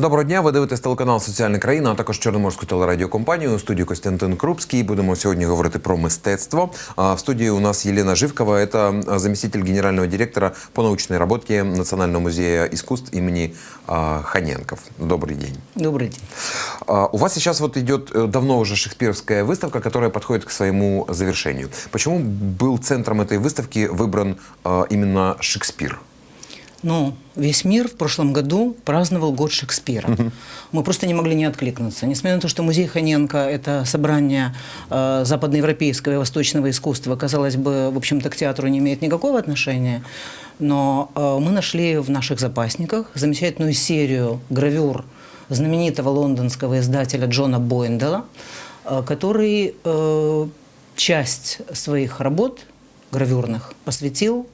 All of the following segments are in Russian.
Доброго дня. Ви дивитесь телеканал Соціальна країна, а також Чорноморську телерадіокомпанію. У студії Костянтин Крупський. Будемо сьогодні говорити про мистецтво. А В студії у нас Елена Живкова, это заместитель генерального директора по научной работе Национального музея искусств имени а, Ханенков. Добрый день. Добрый день. А, У вас сейчас вот идет э, давно уже шекспировская выставка, которая подходит к своему завершению. Почему был центром этой выставки выбран а, именно Шекспир? Ну, весь мир в прошлом году праздновал год Шекспира. Мы просто не могли не откликнуться. Несмотря на то, что музей Ханенко – это собрание э, западноевропейского и восточного искусства, казалось бы, в общем-то, к театру не имеет никакого отношения, но э, мы нашли в наших запасниках замечательную серию гравюр знаменитого лондонского издателя Джона Бойндела, э, который э, часть своих работ гравюрных посвятил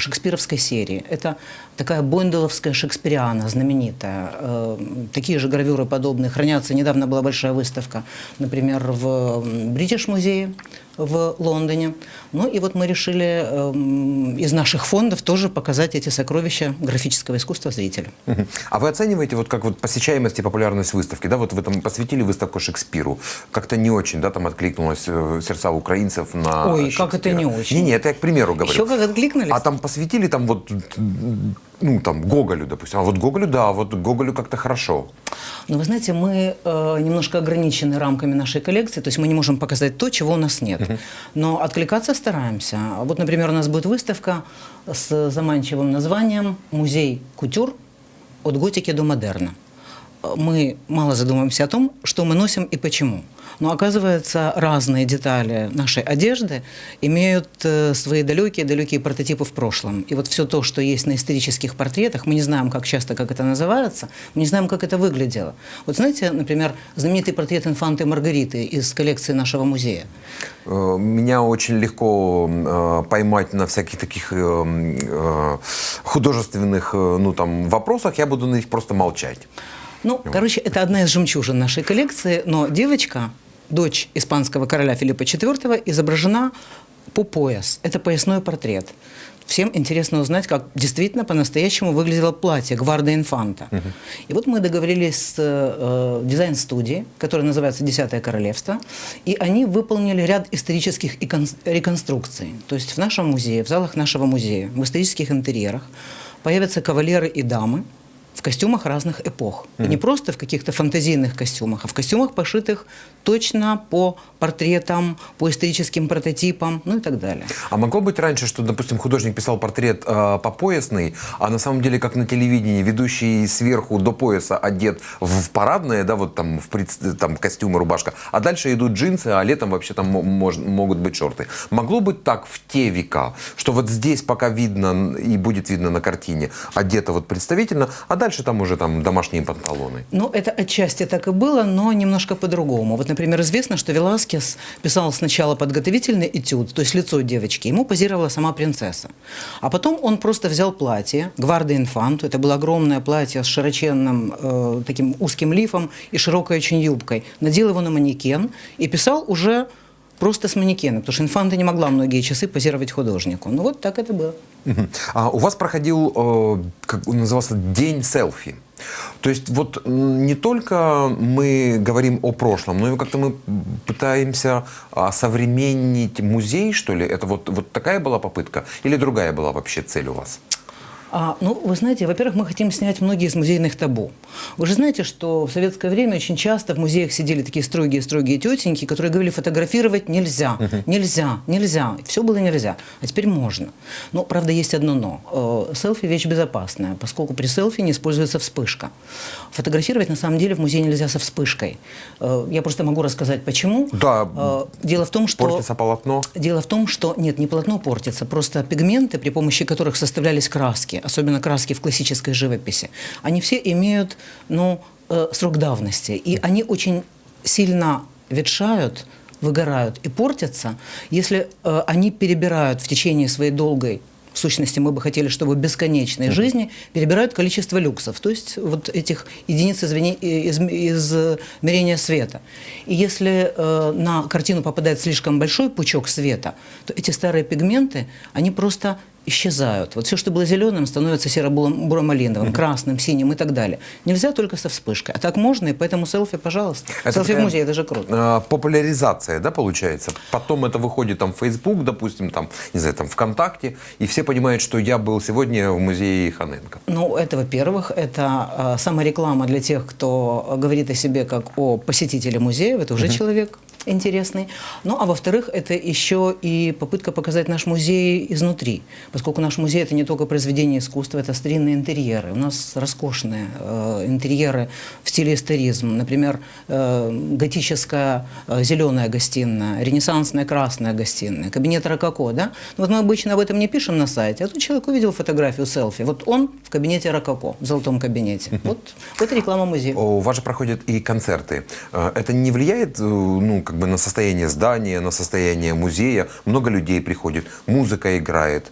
шекспировской серии. Это такая бойнделовская шекспириана, знаменитая. Э, Такие же гравюры подобные хранятся. Недавно была большая выставка, например, в Бритиш музее в Лондоне. Ну и вот мы решили эм, из наших фондов тоже показать эти сокровища графического искусства зрителю. А вы оцениваете вот как вот посещаемость и популярность выставки? Да, вот вы там посвятили выставку Шекспиру. Как-то не очень, да, там откликнулось э, сердца украинцев на Ой, как это не очень? Не, не, это я к примеру говорю. Еще как откликнулись? А там посвятили там вот, ну там Гоголю, допустим. А вот Гоголю, да, вот Гоголю как-то хорошо. Но вы знаете, мы э, немножко ограничены рамками нашей коллекции, то есть мы не можем показать то, чего у нас нет. Но откликаться стараемся. Вот, например, у нас будет выставка с заманчивым названием «Музей кутюр от готики до модерна». Мы мало задумываемся о том, что мы носим и почему. Но оказывается, разные детали нашей одежды имеют э, свои далекие-далекие прототипы в прошлом. И вот все то, что есть на исторических портретах, мы не знаем, как часто, как это называется, мы не знаем, как это выглядело. Вот знаете, например, знаменитый портрет инфанты Маргариты из коллекции нашего музея. Э, Меня очень легко э, поймать на всяких таких художественных ну, там, вопросах, я буду на них просто молчать. Ну, короче, это одна из жемчужин нашей коллекции, но девочка, дочь испанского короля Филиппа IV, изображена по пояс. Это поясной портрет. Всем интересно узнать, как действительно по-настоящему выглядело платье Гварда Инфанта. И вот мы договорились с э, дизайн-студией, которая называется «Десятое королевство», и они выполнили ряд исторических реконструкций. То есть в нашем музее, в залах нашего музея, в исторических интерьерах появятся кавалеры и дамы, в костюмах разных эпох. И не просто в каких-то фантазийных костюмах, а в костюмах, пошитых точно по портретам, по историческим прототипам, ну и так далее. А могло быть раньше, что, допустим, художник писал портрет э, по поясный, а на самом деле, как на телевидении, ведущий сверху до пояса одет в, парадное, да, вот там, в пред- там костюм и рубашка, а дальше идут джинсы, а летом вообще там мож- могут быть шорты. Могло быть так в те века, что вот здесь пока видно и будет видно на картине, одето вот представительно, а дальше там уже там домашние панталоны. Ну, это отчасти так и было, но немножко по-другому. Вот, например, известно, что Веласкес писал сначала подготовительный этюд, то есть лицо девочки, ему позировала сама принцесса. А потом он просто взял платье Гварда Инфанту, это было огромное платье с широченным э, таким узким лифом и широкой очень юбкой, надел его на манекен и писал уже просто с манекена, потому что Инфанта не могла многие часы позировать художнику. Ну, вот так это было. А у вас проходил, э, как он назывался, день селфи. То есть вот не только мы говорим о прошлом, но и как-то мы пытаемся осовременить музей, что ли? Это вот, вот такая была попытка? Или другая была вообще цель у вас? А, ну, вы знаете, во-первых, мы хотим снять многие из музейных табу. Вы же знаете, что в советское время очень часто в музеях сидели такие строгие-строгие тетеньки, которые говорили, фотографировать нельзя, нельзя, нельзя. Все было нельзя, а теперь можно. Но, правда, есть одно но. Э, Селфи – вещь безопасная, поскольку при селфи не используется вспышка. Фотографировать, на самом деле, в музее нельзя со вспышкой. Э, Я просто могу рассказать, почему. Да, Э, Дело в том, что... Портится полотно? Дело в том, что нет, не полотно портится, просто пигменты, при помощи которых составлялись краски, особенно краски в классической живописи, они все имеют ну, э, срок давности, и они очень сильно ветшают, выгорают и портятся, если э, они перебирают в течение своей долгой в сущности, мы бы хотели, чтобы бесконечной жизни перебирают количество люксов, то есть вот этих единиц измени- из, измерения света. И если э, на картину попадает слишком большой пучок света, то эти старые пигменты, они просто исчезают. Вот все, что было зеленым, становится серо-буро-малиновым, красным, синим и так далее. Нельзя только со вспышкой. А так можно, и поэтому селфи, пожалуйста. Это селфи в такая, музее, это же круто. э, популяризация, да, получается? Потом это выходит там в Facebook, допустим, там, не знаю, там ВКонтакте, и все понимают, что я был сегодня в музее Ханенко. Ну, это, во-первых, это э, самореклама для тех, кто говорит о себе как о посетителе музея, это уже человек интересный. Ну, а во-вторых, это еще и попытка показать наш музей изнутри, поскольку наш музей это не только произведение искусства, это старинные интерьеры. У нас роскошные э, интерьеры в стиле историзм. Например, э, готическая э, зеленая гостиная, ренессансная красная гостиная, кабинет Рококо, да? Ну, вот мы обычно об этом не пишем на сайте, а тут человек увидел фотографию селфи. Вот он в кабинете Рококо, в золотом кабинете. Вот, вот реклама музея. У вас же проходят и концерты. Э, Это не влияет, э, ну, как бы на состояние здания, на состояние музея? Много людей приходит, музыка играет.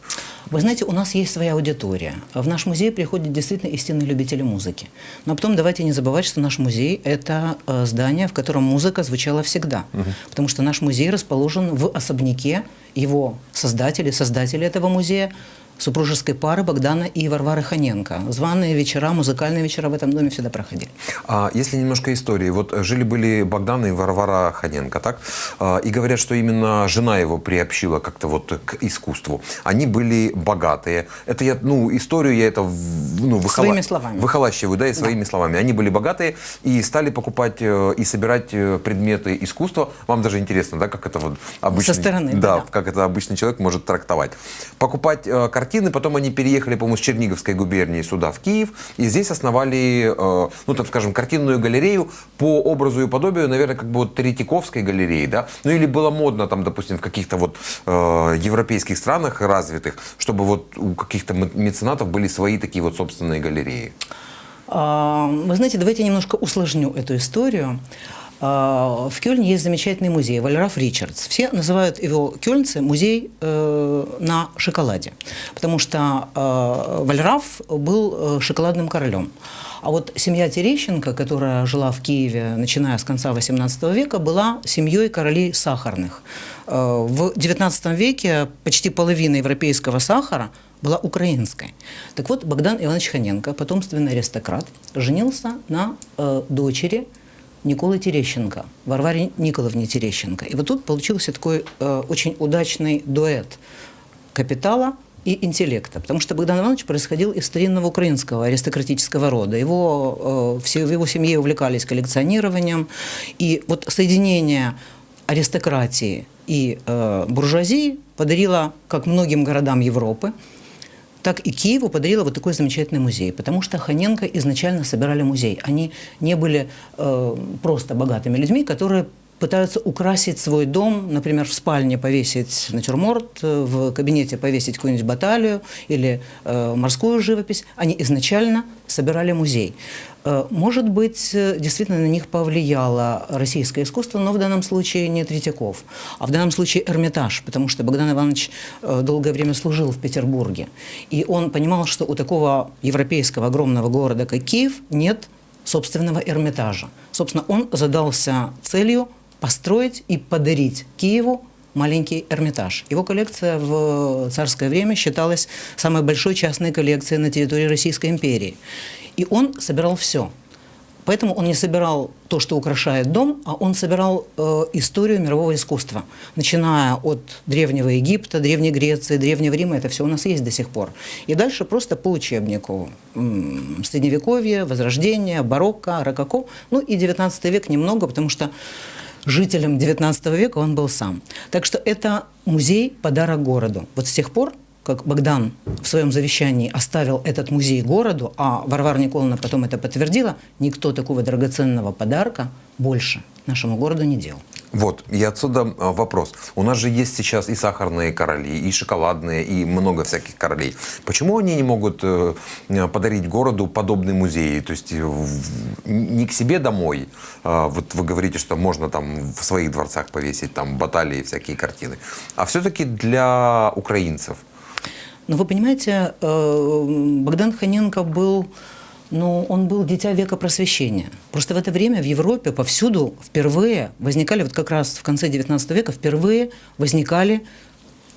Вы знаете, у нас есть своя аудитория. В наш музей приходят действительно истинные любители музыки. Но потом давайте не забывать, что наш музей – это э, здание, в котором музыка звучала всегда. Потому что наш музей расположен в особняке его создатели, создатели этого музея, супружеской пары Богдана и Варвары Ханенко. Званые вечера, музыкальные вечера в этом доме всегда проходили. А если немножко истории. Вот жили-были Богдан и Варвара Ханенко, так? А, И говорят, что именно жена его приобщила как-то вот к искусству. Они были богатые. Это я, ну, историю я это ну, выхола- Своими словами. выхолащиваю, да, и своими словами. Они были богатые и стали покупать э, и собирать э, предметы искусства. Вам даже интересно, да, как это вот обычно... Со стороны, да, да. как это обычный человек может трактовать. Покупать э, картины, потом они переехали, по-моему, с Черниговской губернии сюда, в Киев, и здесь основали, э, ну, так скажем, картинную галерею по образу и подобию, наверное, как бы вот Третьяковской галереи, да, ну, или было модно там, допустим, в каких-то вот э, европейских странах развитых, чтобы вот у каких-то ме- меценатов были свои такие вот собственные галереи. А, Вы знаете, давайте я немножко усложню эту историю. А, В Кёльне есть замечательный музей Вальраф Ричардс. Все называют его кёльнцы музей э, на шоколаде, потому что э, Вальраф был э, шоколадным королем. А вот семья Терещенко, которая жила в Киеве, начиная с конца XVIII века, была семьей королей сахарных. Э, В XIX веке почти половина европейского сахара была украинской. Так вот, Богдан Иванович Ханенко, потомственный аристократ, женился на э, дочери Николы Терещенко, Варваре Николаевне Терещенко. И вот тут получился такой э, очень удачный дуэт капитала и интеллекта. Потому что Богдан Иванович происходил из старинного украинского аристократического рода. Его, э, все, в его семье увлекались коллекционированием. И вот соединение аристократии и э, буржуазии подарило, как многим городам Европы, так и Киеву подарила вот такой замечательный музей, потому что Ханенко изначально собирали музей. Они не были э, просто богатыми людьми, которые пытаются украсить свой дом, например, в спальне повесить натюрморт, э, в кабинете повесить какую-нибудь баталию или э, морскую живопись. Они изначально собирали музей. Э, Может быть, э, действительно на них повлияло российское искусство, но в данном случае не Третьяков, а в данном случае Эрмитаж, потому что Богдан Иванович долгое время служил в Петербурге. И он понимал, что у такого европейского огромного города, как Киев, нет собственного Эрмитажа. Собственно, он задался целью построить и подарить Киеву маленький Эрмитаж. Его коллекция в царское время считалась самой большой частной коллекцией на территории Российской империи. И он собирал все. Поэтому он не собирал то, что украшает дом, а он собирал э, историю мирового искусства. Начиная от Древнего Египта, Древней Греции, Древнего Рима, это все у нас есть до сих пор. И дальше просто по учебнику. Средневековье, Возрождение, барокко, рококо. Ну и 19 век немного, потому что жителем 19 века он был сам. Так что это музей подарок городу. Вот с тех пор, как Богдан в своем завещании оставил этот музей городу, а Варвара Николаевна потом это подтвердила, никто такого драгоценного подарка больше нашему городу не делал. Вот, и отсюда э, вопрос. У нас же есть сейчас и сахарные короли, и шоколадные, и много всяких королей. Почему они не могут э, э, подарить городу подобный музей? То есть не к себе домой. а Вот вы говорите, что можно там в своих дворцах повесить там баталии, всякие картины. А все-таки для украинцев. Но вы понимаете, Богдан Ханенко был, ну, он был дитя века просвещения. Просто в это время в Европе повсюду впервые возникали, вот как раз в конце XIX века впервые возникали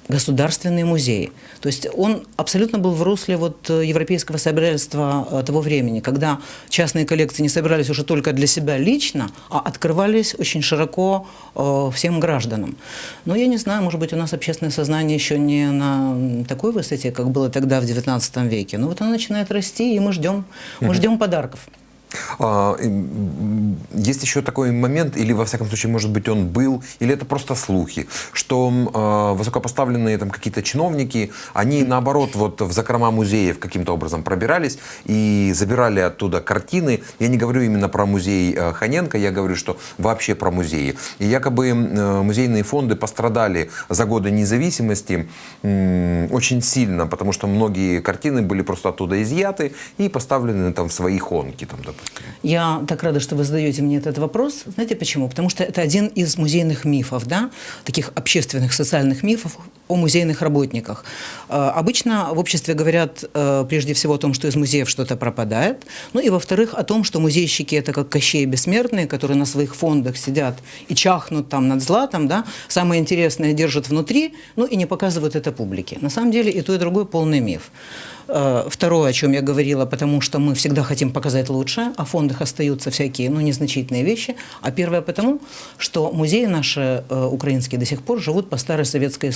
государственные музеи. То есть он абсолютно был в русле вот э, европейского собирательства э, того времени, когда частные коллекции не собирались уже только для себя лично, а открывались очень широко э, всем гражданам. Но я не знаю, может быть, у нас общественное сознание еще не на такой высоте, как было тогда в XIX веке. Но вот оно начинает расти, и мы ждем, мы ждем подарков. А, есть еще такой момент, или во всяком случае, может быть, он был, или это просто слухи, что э, высокопоставленные там какие-то чиновники, они наоборот вот в закрома музеев каким-то образом пробирались и забирали оттуда картины. Я не говорю именно про музей э, Ханенко, я говорю, что вообще про музеи. И якобы э, музейные фонды пострадали за годы независимости очень сильно, потому что многие картины были просто оттуда изъяты и поставлены там в свои хонки, там, допустим. Я так рада, что вы задаете мне этот вопрос. Знаете почему? Потому что это один из музейных мифов, да, таких общественных социальных мифов о музейных работниках. Э, обычно в обществе говорят э, прежде всего о том, что из музеев что-то пропадает, ну и во-вторых о том, что музейщики это как кощей бессмертные, которые на своих фондах сидят и чахнут там над златом, да, самое интересное держат внутри, ну и не показывают это публике. На самом деле и то, и другое полный миф. Э, второе, о чем я говорила, потому что мы всегда хотим показать лучше, а фондах остаются всякие, ну, незначительные вещи. А первое потому, что музеи наши украинские до сих пор живут по старой советской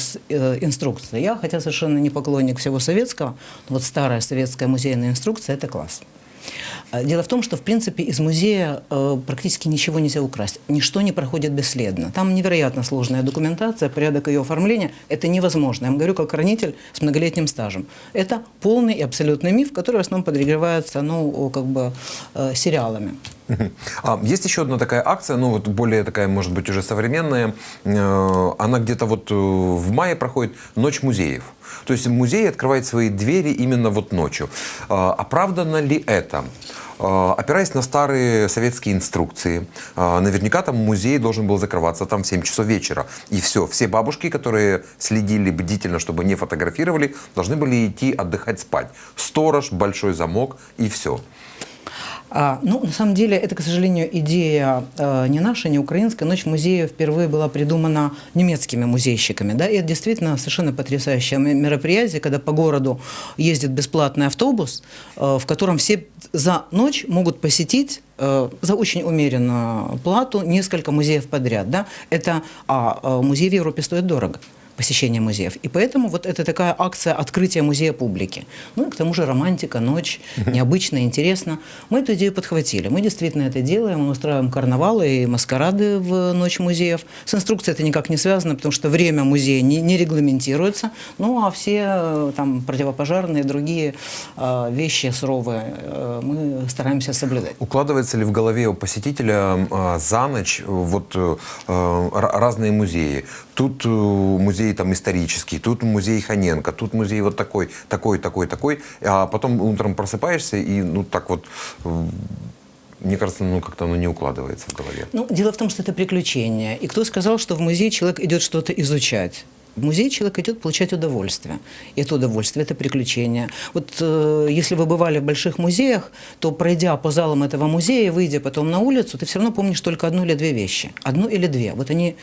инструкции. Я, хотя совершенно не поклонник всего советского, вот старая советская музейная инструкция – это класс. Э, дело в том, что, в принципе, из музея э, практически ничего нельзя украсть. Ничто не проходит бесследно. Там невероятно сложная документация, порядок ее оформления. Это невозможно. Я вам говорю, как хранитель с многолетним стажем. Это полный и абсолютный миф, который в основном подогревается ну, как бы, э, сериалами. А, есть еще одна такая акция, ну вот более такая, может быть, уже современная. Э, она где-то вот э, в мае проходит «Ночь музеев». То есть музей открывает свои двери именно вот ночью. А, оправдано ли это? Опираясь на старые советские инструкции, наверняка там музей должен был закрываться там в 7 часов вечера. И все, все бабушки, которые следили бдительно, чтобы не фотографировали, должны были идти отдыхать спать. Сторож, большой замок и все. А, ну, на самом деле, это, к сожалению, идея э, не наша, не украинская. Ночь музея впервые была придумана немецкими музейщиками. Да? И это действительно совершенно потрясающее мероприятие, когда по городу ездит бесплатный автобус, э, в котором все за ночь могут посетить э, за очень умеренную плату несколько музеев подряд. Да? Это, а э, музей в Европе стоит дорого посещения музеев. И поэтому вот это такая акция открытия музея публике. Ну и к тому же романтика, ночь, необычно, интересно. Мы эту идею подхватили. Мы действительно это делаем. Мы устраиваем карнавалы и маскарады в ночь музеев. С инструкцией это никак не связано, потому что время музея не, не регламентируется. Ну а все э, там противопожарные, другие э, вещи суровые э, мы стараемся соблюдать. Укладывается ли в голове у посетителя э, за ночь вот э, разные музеи? Тут э, музей там исторический, тут музей Ханенко, тут музей вот такой, такой, такой, такой. А потом утром просыпаешься и ну так вот мне кажется, ну как-то оно не укладывается в голове. Ну, дело в том, что это приключение. И кто сказал, что в музей человек идет что-то изучать? В музей человек идет получать удовольствие. И это удовольствие, это приключение. Вот э, если вы бывали в больших музеях, то пройдя по залам этого музея, выйдя потом на улицу, ты все равно помнишь только одну или две вещи. Одну или две. Вот они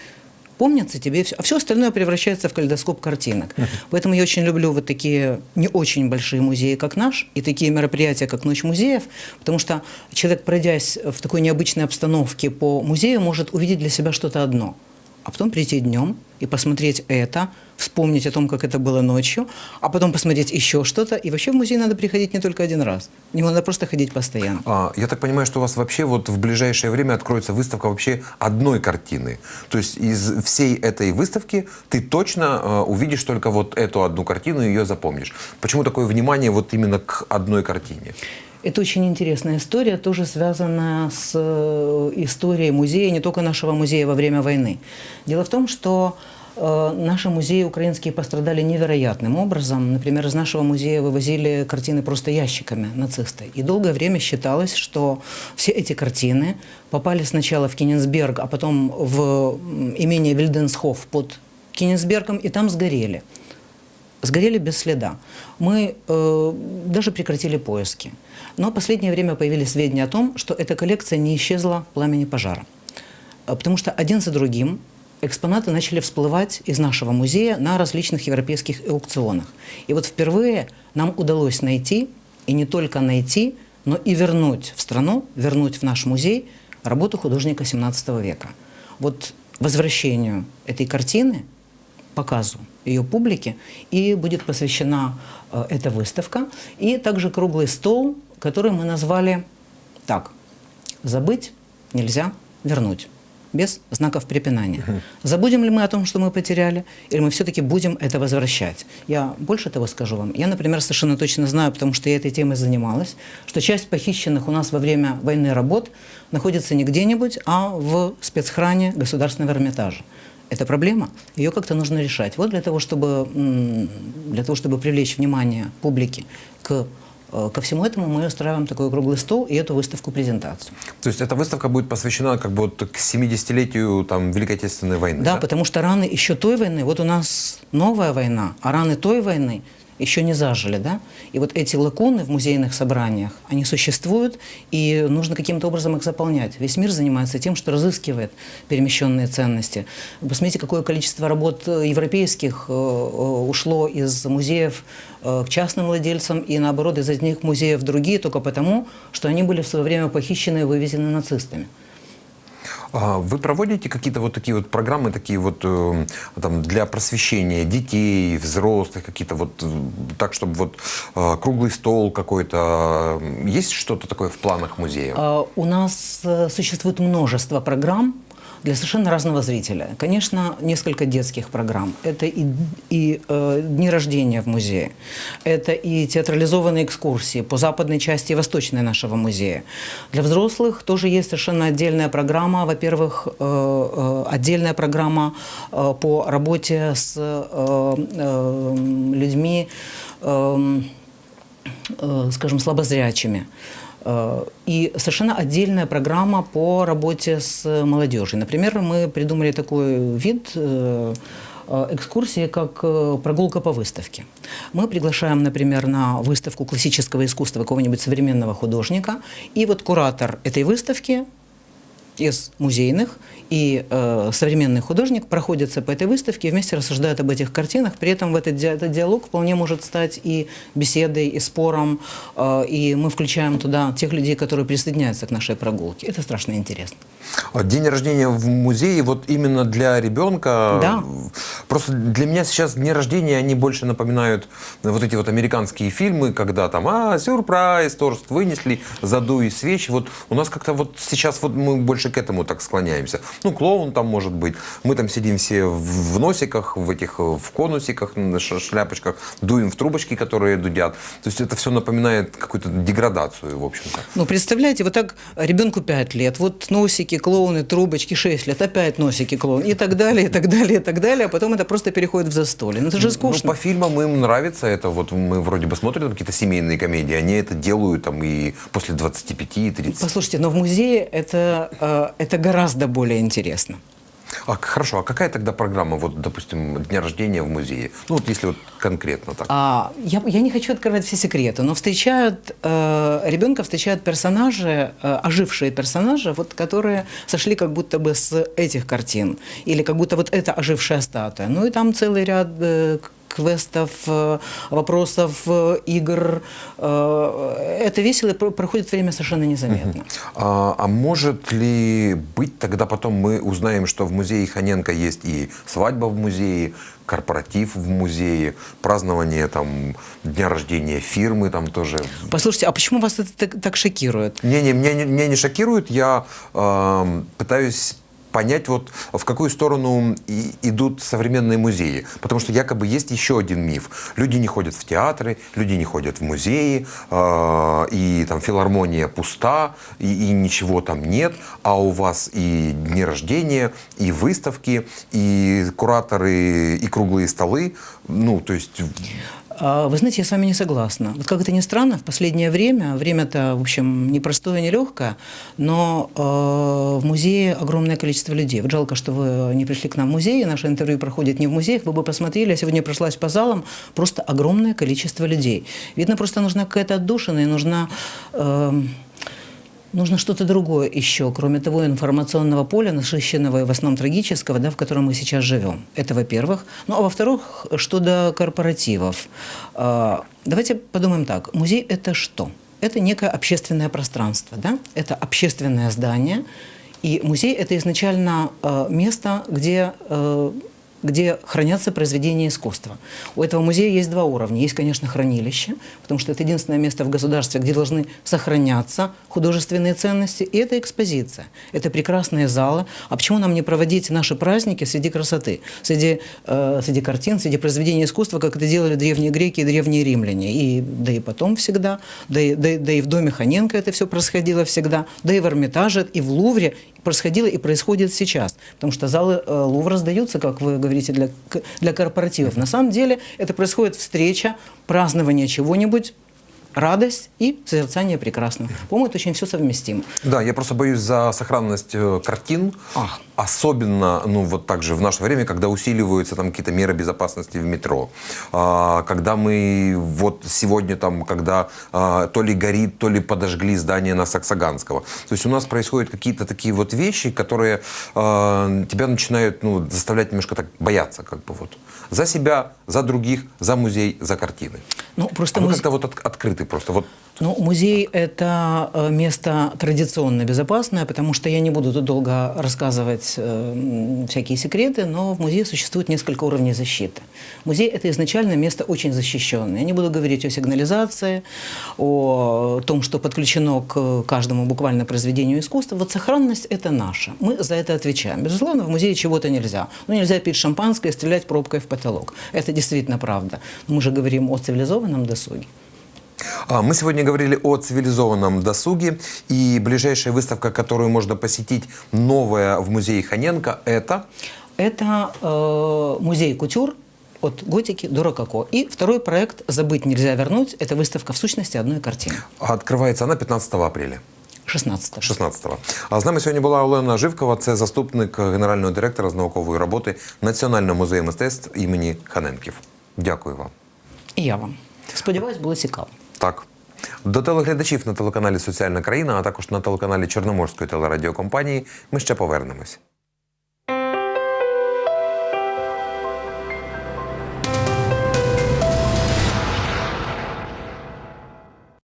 помнится тебе, а все остальное превращается в калейдоскоп картинок. Поэтому я очень люблю вот такие не очень большие музеи, как наш, и такие мероприятия, как Ночь музеев, потому что человек, пройдясь в такой необычной обстановке по музею, может увидеть для себя что-то одно, а потом прийти днем и посмотреть это, вспомнить о том, как это было ночью, а потом посмотреть еще что-то. И вообще в музей надо приходить не только один раз. Не надо просто ходить постоянно. А, я так понимаю, что у вас вообще вот в ближайшее время откроется выставка вообще одной картины. То есть из всей этой выставки ты точно э, увидишь только вот эту одну картину и ее запомнишь. Почему такое внимание вот именно к одной картине? Это очень интересная история, тоже связанная с э, историей музея, не только нашего музея во время войны. Дело в том, что Э, наши музеи украинские пострадали невероятным образом. Например, из нашего музея вывозили картины просто ящиками нацисты. И долгое время считалось, что все эти картины попали сначала в Кенигсберг, а потом в имение Вильденсхоф под Кенигсбергом, и там сгорели. Сгорели без следа. Мы э, даже прекратили поиски. Но в последнее время появились сведения о том, что эта коллекция не исчезла в пламени пожара. Э, потому что один за другим экспонаты начали всплывать из нашего музея на различных европейских аукционах. И вот впервые нам удалось найти, и не только найти, но и вернуть в страну, вернуть в наш музей работу художника 17 века. Вот возвращению этой картины, показу ее публике, и будет посвящена э, эта выставка, и также круглый стол, который мы назвали так «Забыть нельзя вернуть» без знаков препинания. Забудем ли мы о том, что мы потеряли, или мы все-таки будем это возвращать? Я больше того скажу вам. Я, например, совершенно точно знаю, потому что я этой темой занималась, что часть похищенных у нас во время войны работ находится не где-нибудь, а в спецхране Государственного Эрмитажа. Это проблема, ее как-то нужно решать. Вот для того, чтобы, для того, чтобы привлечь внимание публики к Э, ко всему этому мы устраиваем такой круглый стол и эту выставку-презентацию. То есть эта выставка будет посвящена как бы вот к 70-летию там, Великой Отечественной войны? Да, да, потому что раны еще той войны, вот у нас новая война, а раны той войны еще не зажили, да? И вот эти лакуны в музейных собраниях, они существуют, и нужно каким-то образом их заполнять. Весь мир занимается тем, что разыскивает перемещенные ценности. Посмотрите, какое количество работ э, европейских э, э, ушло из музеев к частным владельцам, и наоборот, из одних музеев другие, только потому, что они были в свое время похищены и вывезены нацистами. А вы проводите какие-то вот такие вот программы, такие вот э, там, для просвещения детей, взрослых, какие-то вот э, так, чтобы вот э, круглый стол какой-то. Есть что-то такое в планах музея? А, у нас существует множество программ, для совершенно разного зрителя. Конечно, несколько детских программ. Это и, и э, дни рождения в музее, это и театрализованные экскурсии по западной части и восточной нашего музея. Для взрослых тоже есть совершенно отдельная программа. Во-первых, э, э, отдельная программа э, по работе с э, э, людьми, э, э, скажем, слабозрячими. Э, и совершенно отдельная программа по работе с молодежью. Например, мы придумали такой вид э, э, экскурсии, как прогулка по выставке. Мы приглашаем, например, на выставку классического искусства какого-нибудь современного художника, и вот куратор этой выставки из музейных и э, современный художник проходятся по этой выставке и вместе рассуждают об этих картинах. При этом в этот, ди этот диалог вполне может стать и беседой, и спором, э, и мы включаем туда тех людей, которые присоединяются к нашей прогулке. Это страшно интересно. А день рождения в музее вот именно для ребенка. Да. Просто для меня сейчас дни рождения, они больше напоминают вот эти вот американские фильмы, когда там, а, сюрприз, торт вынесли, задуй свечи. Вот у нас как-то вот сейчас вот мы больше к этому так склоняемся. Ну, клоун там может быть. Мы там сидим все в носиках, в этих, в конусиках, шляпочках, дуем в трубочки, которые дудят. То есть это все напоминает какую-то деградацию, в общем-то. Ну, представляете, вот так ребенку 5 лет, вот носики, клоуны, трубочки 6 лет, опять носики, клоун, и так далее, и так далее, и так далее, а потом это просто переходит в застолье. Ну, это же ну, скучно. Ну, по фильмам им нравится это, вот мы вроде бы смотрим какие-то семейные комедии, они это делают там и после 25 и 30. Послушайте, но в музее это, э, это гораздо более интересно. А, хорошо, а какая тогда программа, вот, допустим, дня рождения в музее? Ну, вот если вот конкретно так. А, я, я не хочу открывать все секреты, но встречают, э, ребенка встречают персонажи, э, ожившие персонажи, вот, которые сошли как будто бы с этих картин, или как будто вот это ожившая статуя. Ну и там целый ряд э, квестов, э, вопросов, э, игр. Э, это весело, проходит время совершенно незаметно. А, а может ли быть, тогда потом мы узнаем, что в музее Ханенко есть и свадьба в музее, корпоратив в музее, празднование там дня рождения фирмы там тоже. Послушайте, а почему вас это так, так шокирует? Не, не, меня, меня не шокирует. Я э, пытаюсь понять, вот в какую сторону и, идут современные музеи. Потому что якобы есть еще один миф. Люди не ходят в театры, люди не ходят в музеи, э, и там филармония пуста, и, и ничего там нет, а у вас и дни рождения, и выставки, и кураторы, и круглые столы. Ну, то есть... А, вы знаете, я с вами не согласна. Вот как это ни странно, в последнее время, время-то, в общем, непростое, нелегкое, но э, в музее огромное количество людей. Вот жалко, что вы не пришли к нам в музей, наше интервью проходит не в музеях, вы бы посмотрели, я сегодня прошлась по залам, просто огромное количество людей. Видно, просто нужна какая-то отдушина и нужна... Э, Нужно что-то другое еще, кроме того информационного поля, насыщенного и в основном трагического, да, в котором мы сейчас живем. Это во-первых. Ну, а во-вторых, что до корпоративов. А, давайте подумаем так. Музей – это что? Это некое общественное пространство, да? Это общественное здание. И музей – это изначально э, место, где э, где хранятся произведения искусства. У этого музея есть два уровня. Есть, конечно, хранилище, потому что это единственное место в государстве, где должны сохраняться художественные ценности, и это экспозиция. Это прекрасные залы. А почему нам не проводить наши праздники среди красоты, среди, э, среди картин, среди произведений искусства, как это делали древние греки и древние римляне? И, да и потом всегда, да и, да, да и в доме Ханенко это все происходило всегда, да и в Эрмитаже, и в Лувре, происходило и происходит сейчас. Потому что залы э, Лувра сдаются, как вы говорите, для, для корпоративов. На самом деле это происходит встреча, празднование чего-нибудь, радость и созерцание прекрасного. По-моему, это очень все совместимо. Да, я просто боюсь за сохранность э, картин. Ах. Особенно, ну, вот так же в наше время, когда усиливаются там какие-то меры безопасности в метро. А, когда мы, вот сегодня там, когда а, то ли горит, то ли подожгли здание на Саксаганского. То есть у нас происходят какие-то такие вот вещи, которые а, тебя начинают, ну, заставлять немножко так бояться, как бы вот. За себя, за других, за музей, за картины. Ну, просто а музе- как-то вот от- открыты просто. Вот Ну, музей – это э, место традиционно безопасное, потому что я не буду тут долго рассказывать э, всякие секреты, но в музее существует несколько уровней защиты. Музей – это изначально место очень защищенное. Я не буду говорить о сигнализации, о том, что подключено к каждому буквально произведению искусства. Вот сохранность – это наша. Мы за это отвечаем. Безусловно, в музее чего-то нельзя. Ну, нельзя пить шампанское и стрелять пробкой в потолок. Это действительно правда. Но мы же говорим о цивилизованном досуге. А, Мы сегодня говорили о цивилизованном досуге, и ближайшая выставка, которую можно посетить, новая в музее Ханенко, это... Это э, музей кутюр от готики до рококо. И второй проект «Забыть нельзя вернуть» – это выставка в сущности одной картины. Откривається вона 15 апреля. 16 16-го. А з нами сьогодні була Олена Живкова, це заступник генерального директора з наукової роботи Національного музею мистецтв імені Ханенків. Дякую вам. І я вам. Сподіваюсь, було цікаво. Так. До телеглядачів на телеканалі Соціальна країна, а також на телеканалі Чорноморської телерадіокомпанії ми ще повернемось.